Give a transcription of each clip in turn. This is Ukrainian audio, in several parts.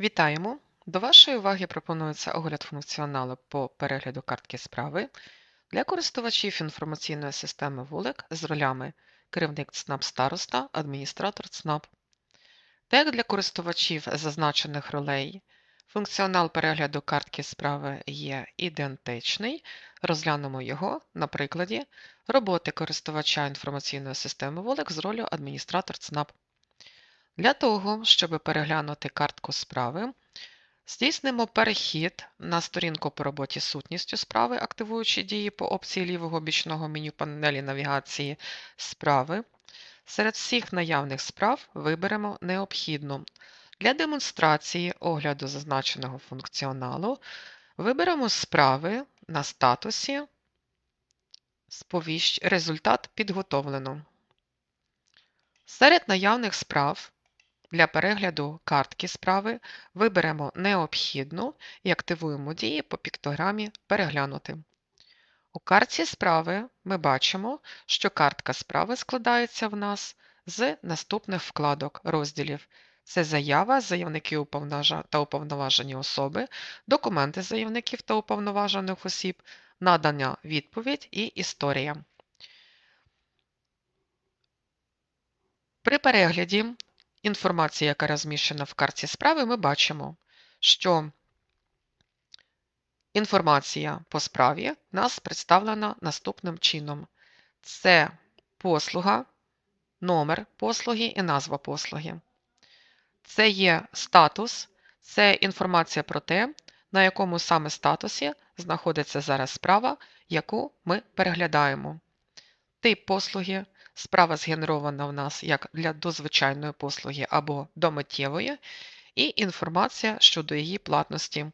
Вітаємо! До вашої уваги пропонується огляд функціоналу по перегляду картки справи для користувачів інформаційної системи вулик з ролями керівник ЦНАП староста, адміністратор ЦНАП. Так для користувачів зазначених ролей функціонал перегляду картки справи є ідентичний, розглянемо його на прикладі роботи користувача інформаційної системи вулик з ролью адміністратор ЦНАП. Для того, щоб переглянути картку справи, здійснимо перехід на сторінку по роботі сутністю справи, активуючи дії по опції лівого бічного меню панелі навігації Справи. Серед всіх наявних справ виберемо необхідну. Для демонстрації огляду зазначеного функціоналу виберемо справи на статусі «Сповіщ... Результат підготовлено. Серед наявних справ для перегляду картки справи виберемо необхідну і активуємо дії по піктограмі Переглянути. У картці справи ми бачимо, що картка справи складається в нас з наступних вкладок розділів. Це заява, заявники та уповноважені особи, документи заявників та уповноважених осіб, надання відповідь і історія. При перегляді інформації, яка розміщена в картці справи, ми бачимо, що інформація по справі в нас представлена наступним чином: це послуга, номер послуги і назва послуги. Це є статус, це інформація про те, на якому саме статусі знаходиться зараз справа, яку ми переглядаємо. Тип послуги, Справа згенерована в нас як для дозвичайної послуги або до миттєвої, і інформація щодо її платності.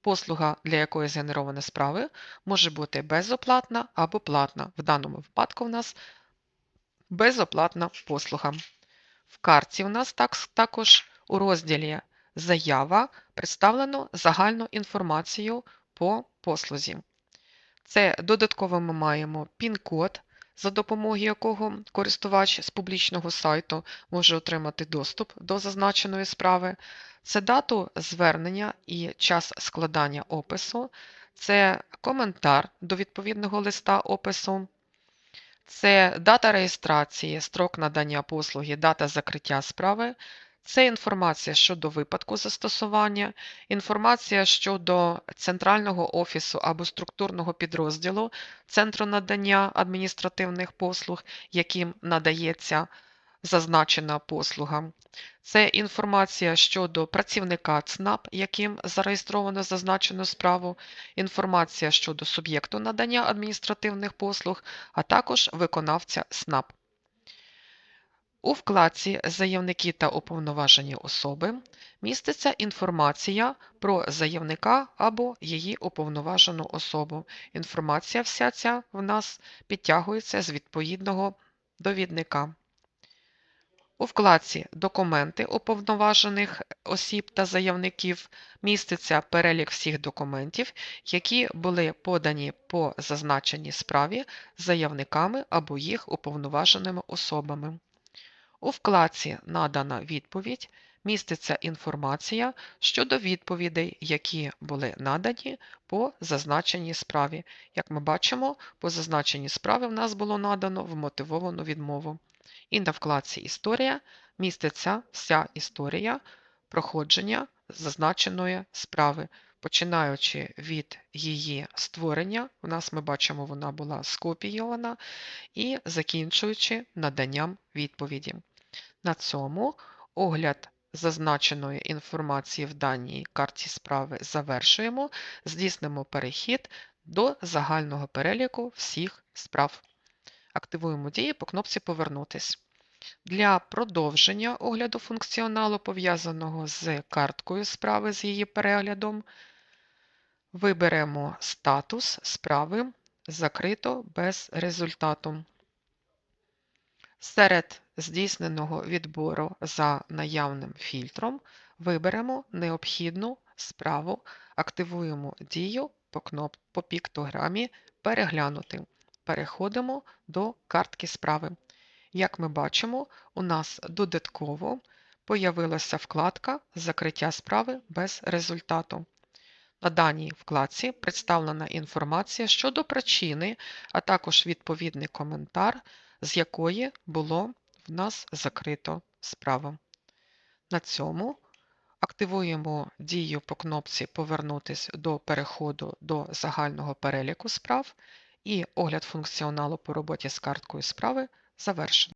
Послуга, для якої згенерована справи, може бути безоплатна або платна. В даному випадку в нас безоплатна послуга. В карті у нас так, також у розділі Заява представлено загальну інформацію по послузі. Це додатково ми маємо пін-код за допомогою якого користувач з публічного сайту може отримати доступ до зазначеної справи, це дату звернення і час складання опису, це коментар до відповідного листа опису, це дата реєстрації, строк надання послуги, дата закриття справи, це інформація щодо випадку застосування, інформація щодо центрального офісу або структурного підрозділу Центру надання адміністративних послуг, яким надається зазначена послуга. Це інформація щодо працівника ЦНАП, яким зареєстровано зазначену справу, інформація щодо суб'єкту надання адміністративних послуг, а також виконавця СНАП. У вкладці Заявники та уповноважені особи міститься інформація про заявника або її уповноважену особу. Інформація вся ця в нас підтягується з відповідного довідника. У вкладці Документи уповноважених осіб та заявників міститься перелік всіх документів, які були подані по зазначеній справі заявниками або їх уповноваженими особами. У вкладці Надана відповідь міститься інформація щодо відповідей, які були надані по зазначеній справі. Як ми бачимо, по зазначеній справі в нас було надано вмотивовану відмову. І на вкладці Історія міститься вся історія проходження зазначеної справи. Починаючи від її створення, у нас ми бачимо, вона була скопійована, і закінчуючи наданням відповіді. На цьому огляд зазначеної інформації в даній карті справи завершуємо, здійснимо перехід до загального переліку всіх справ. Активуємо дії по кнопці Повернутись. Для продовження огляду функціоналу, пов'язаного з карткою справи з її переглядом, виберемо статус справи Закрито без результату. Серед здійсненого відбору за наявним фільтром виберемо необхідну справу, активуємо дію по кноп... по піктограмі Переглянути. Переходимо до картки справи. Як ми бачимо, у нас додатково появилася вкладка Закриття справи без результату. На даній вкладці представлена інформація щодо причини, а також відповідний коментар, з якої було в нас закрито справу. На цьому активуємо дію по кнопці Повернутись до переходу до загального переліку справ і огляд функціоналу по роботі з карткою справи завершено.